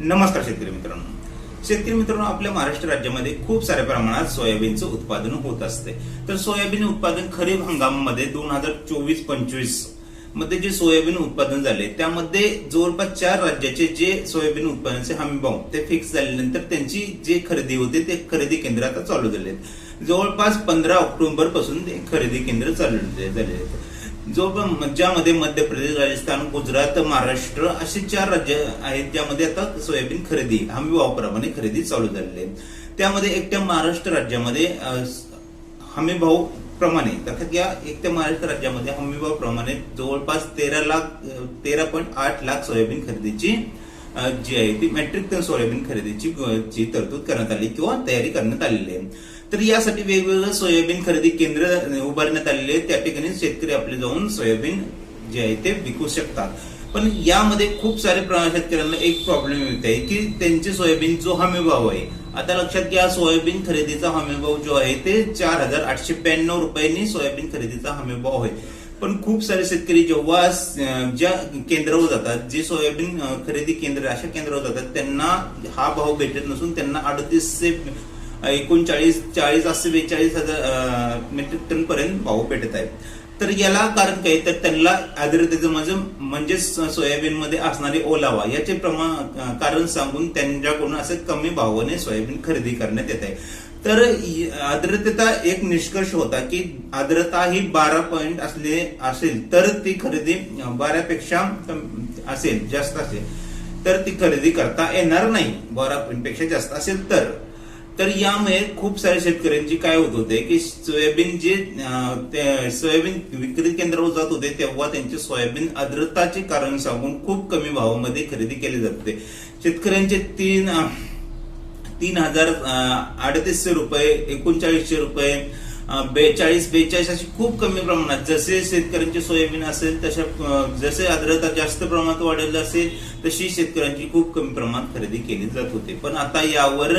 नमस्कार शेतकरी मित्रांनो. शेतकरी मित्रांनो आपल्या महाराष्ट्र राज्यामध्ये खूप साऱ्या प्रमाणात सोयाबीनचं उत्पादन होत असते. तर सोयाबीन उत्पादन खरीप हंगामामध्ये दोन हजार चोवीस पंचवीसमध्ये जे सोयाबीन उत्पादन झाले त्यामध्ये जवळपास चार राज्याचे जे सोयाबीन उत्पादनाचे हमी भाव ते फिक्स झाल्यानंतर त्यांची जे खरेदी होते ते खरेदी केंद्र आता चालू झाले आहेत जवळपास पंधरा ऑक्टोबरपासून ते खरेदी केंद्र चालू झाले आहेत. जो पण- ज्यामध्ये मध्य प्रदेश राजस्थान गुजरात महाराष्ट्र असे चार राज्य आहेत ज्यामध्ये आता सोयाबीन खरेदी हमी भावाप्रमाणे खरेदी चालू झालेली आहे. त्यामध्ये एकट्या महाराष्ट्र राज्यामध्ये हमी भाव प्रमाणे लक्षात या एकट्या महाराष्ट्र राज्यामध्ये हमी भाव प्रमाणे जवळपास तेरा लाख तेरा पॉईंट आठ लाख सोयाबीन खरेदीची जी आहे ती मेट्रिक टन सोयाबीन खरेदीची जी तरतूद करण्यात आली किंवा तयारी करण्यात आलेली आहे. तर यासाठी वेगवेगळं सोयाबीन खरेदी केंद्र उभारण्यात आलेले त्या ठिकाणी शेतकरी आपले जाऊन सोयाबीन जे आहे ते विकू शकतात. पण यामध्ये खूप सारे शेतकऱ्यांना एक प्रॉब्लेम येत आहे की त्यांचे सोयाबीन जो हमीभाव आहे आता लक्षात घ्या सोयाबीन खरेदीचा हमीभाव जो आहे ते चार हजार आठशे ब्याण्णव रुपयांनी सोयाबीन खरेदीचा हमीभाव आहे. पण खूप सारे शेतकरी जेव्हा ज्या केंद्रावर जातात जे सोयाबीन खरेदी केंद्र अशा केंद्रावर जातात त्यांना हा भाव भेटत नसून त्यांना अडतीसशे एकोणचाळीस चाळीस असे बेचाळीस हजार मेट्रिक टन पर्यंत भाव पेटत आहे तर याला कारण काय? तर त्यांना आर्द्रतेचं म्हणजे म्हणजेच सोयाबीन मध्ये असणारे ओलावा याचे प्रमाण कारण सांगून त्यांच्याकडून असे कमी भावाने सोयाबीन खरेदी करण्यात येत आहे. तर आर्द्रतेचा एक निष्कर्ष होता की आर्द्रता ही बारा पॉईंट असले असेल तर ती खरेदी अं, बारापेक्षा असेल जास्त असेल. तर ती खरेदी करता येणार नाही. बारा पॉईंटपेक्षा जास्त असेल तर. तर यामुळे खूप साऱ्या शेतकऱ्यांची काय होत होते की सोयाबीन जे सोयाबीन विक्री केंद्रावर जात होते तेव्हा त्यांचे सोयाबीन आर्द्रताचे कारण सांगून खूप कमी भावामध्ये खरेदी केले जाते शेतकऱ्यांचे तीन तीन हजार अडतीसशे रुपये एकोणचाळीसशे रुपये बेचाळीस बेचाळीस अशी खूप कमी प्रमाणात जसे शेतकऱ्यांचे सोयाबीन असेल तशा जसे आर्द्रता जास्त प्रमाणात वाढलेली असेल तशी शेतकऱ्यांची खूप कमी प्रमाणात खरेदी केली जात होती. पण आता यावर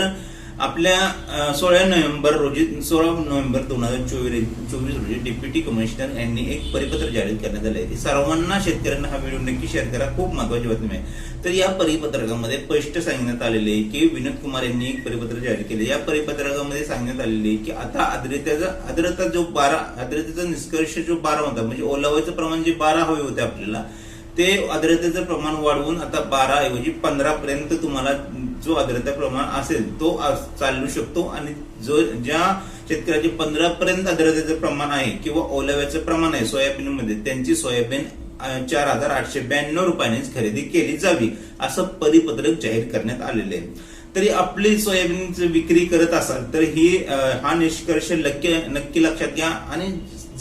आपल्या सोळा नोव्हेंबर रोजी सोळा नोव्हेंबर दोन हजार चोवीस चोवीस रोजी डेप्युटी कमिशनर यांनी एक परिपत्र जाहीर करण्यात आले आहे सर्वांना शेतकऱ्यांना हा व्हिडिओ नक्की शेअर करा. खूप महत्वाची बातमी आहे. तर या परिपत्रकामध्ये स्पष्ट सांगण्यात आलेले आहे की विनोद कुमार यांनी एक परिपत्र जाहीर केले या परिपत्रकामध्ये सांगण्यात आलेले आहे की आता आर्द्रतेचा आर्द्रता जो बारा आर्द्रतेचा निष्कर्ष जो बारा होता म्हणजे ओलावायचं प्रमाण जे बारा हवे होते आपल्याला ते आर्द्रतेचं प्रमाण वाढवून आता बारा ऐवजी पंधरा पर्यंत तुम्हाला जो आर्द्रता प्रमाण असेल तो आज चालू शकतो. आणि जो ज्या शेतकऱ्याचे पंधरा पर्यंत आर्द्रतेचं प्रमाण आहे किंवा ओलाव्याचं प्रमाण आहे सोयाबीन मध्ये त्यांची सोयाबीन चार हजार आठशे ब्याण्णव रुपयांनीच खरेदी केली जावी असं परिपत्रक जाहीर करण्यात आलेलं आहे. तरी आपली सोयाबीनची विक्री करत असाल तर ही हा निष्कर्ष नक्की नक्की लक्षात घ्या. आणि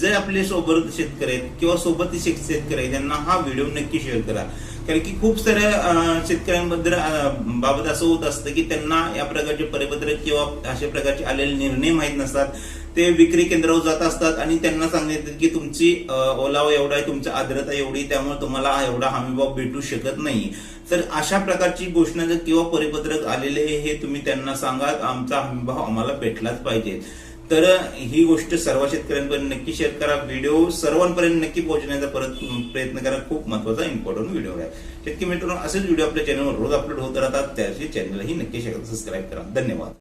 जर आपले सोबत शेतकरी आहेत किंवा सोबत शेतकरी आहेत त्यांना हा व्हिडिओ नक्की शेअर करा. कारण की खूप साऱ्या शेतकऱ्यांबद्दल बाबत असं होत असतं की त्यांना या प्रकारचे परिपत्रक किंवा अशा प्रकारचे आलेले निर्णय माहीत नसतात. ते विक्री केंद्रावर जात असतात आणि त्यांना सांगितलं की तुमची ओलावा एवढा आहे तुमची आर्द्रता एवढी त्यामुळे तुम्हाला एवढा हमीभाव भेटू शकत नाही. तर अशा प्रकारची घोषणा जर किंवा परिपत्रक आलेले हे तुम्ही त्यांना सांगा आमचा हमीभाव आम्हाला भेटलाच पाहिजे. तर ही गोष्ट सर्व शेतकऱ्यांपर्यंत नक्की शेअर करा. व्हिडिओ सर्वांपर्यंत नक्की पोहोचण्याचा परत प्रयत्न करा. खूप महत्त्वाचा इम्पॉर्टंट व्हिडिओ आहे. शेतकरी मित्रांनो असेच व्हिडिओ आपल्या चॅनलवर रोज अपलोड होत राहतात. त्याची चॅनलही नक्की सबस्क्राईब करा. धन्यवाद.